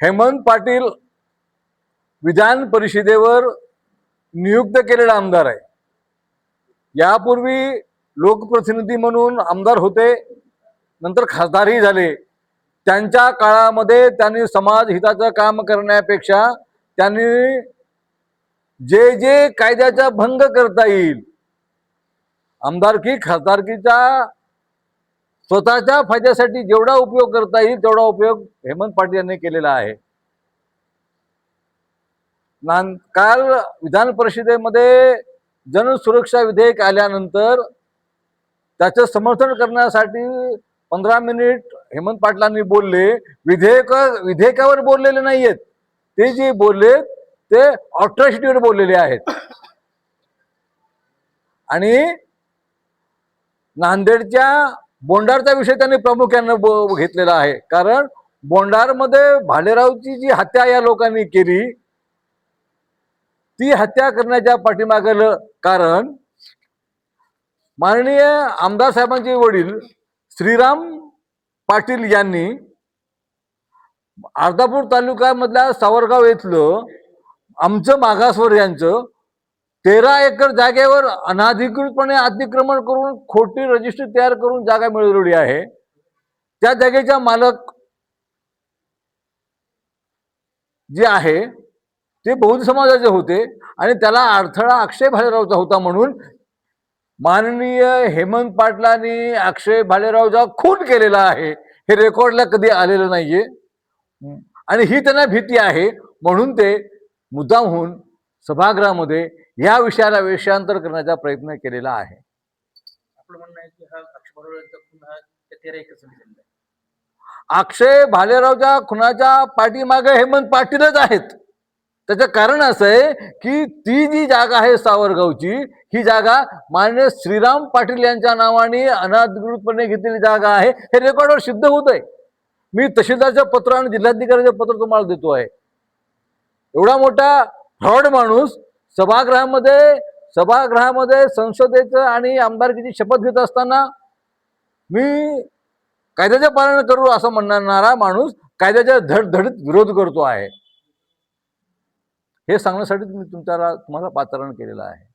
हेमंत पाटील विधान परिषदेवर नियुक्त केलेला आमदार आहे. यापूर्वी लोकप्रतिनिधी म्हणून आमदार होते नंतर खासदारही झाले. त्यांच्या काळामध्ये त्यांनी समाज हिताचं काम करण्यापेक्षा त्यांनी जे जे कायद्याचा भंग करता येईल आमदारकी खासदारकीचा स्वतःच्या फायद्यासाठी जेवढा उपयोग करता येईल तेवढा उपयोग हेमंत पाटील यांनी केलेला आहे. काल विधान परिषदेमध्ये जनसुरक्षा विधेयक आल्यानंतर त्याचं समर्थन करण्यासाठी पंधरा मिनिट हेमंत पाटलांनी बोलले. विधेयक विधेयकावर बोललेले नाहीयेत. ते जे बोलले ते ऑट्रॉसिटीवर बोललेले आहेत. आणि नांदेडच्या बोंडारचा विषय त्यांनी प्रामुख्यानं घेतलेला आहे. कारण बोंडारमध्ये भालेरावची जी हत्या या लोकांनी केली ती हत्या करण्याच्या पाठीमागलं कारण माननीय आमदार साहेबांचे वडील श्रीराम पाटील यांनी अर्धापूर तालुक्यामधल्या सावरगाव येथलं आमचं मागासवर्यांचं तेरा एकर जागेवर अनाधिकृतपणे अतिक्रमण करून खोटी रजिस्ट्री तयार करून जागा मिळवली आहे. त्या जागेच्या मालक जे आहे ते बौद्ध समाजाचे होते आणि त्याला अडथळा अक्षय भालेरावचा होता म्हणून माननीय हेमंत पाटलांनी अक्षय भालेरावचा खून केलेला आहे. हे रेकॉर्डला कधी आलेलं नाहीये. आणि ही त्यांना भीती आहे. म्हणून ते मुद्दामहून सभागृहामध्ये या विषयाला विषयांतर करण्याचा प्रयत्न केलेला आहे. आपलं म्हणणं आहे की हा अक्षय तेरा भालेरावच्या खुनाच्या पाठीमागे हेमंत पाटीलच आहेत. त्याचं कारण असं आहे की ती जी जागा आहे सावरगावची ही जागा माननीय श्रीराम पाटील यांच्या नावाने अनाधिकृतपणे घेतलेली जागा आहे. हे रेकॉर्डवर सिद्ध होत आहे मी तहसीलदारचं पत्र आणि जिल्हाधिकाऱ्याचं पत्र तुम्हाला देतो आहे. एवढा मोठा फ्रॉड माणूस सभागृहामध्ये सभागृहामध्ये संसदेचं आणि आमदारकीची शपथ घेत असताना मी कायद्याचे पालन करू असं म्हणणारा माणूस कायद्याच्या धडधडीत विरोध करतो आहे. हे सांगण्यासाठी मी तुमच्याला तुम्हाला पाचारण केलेलं आहे.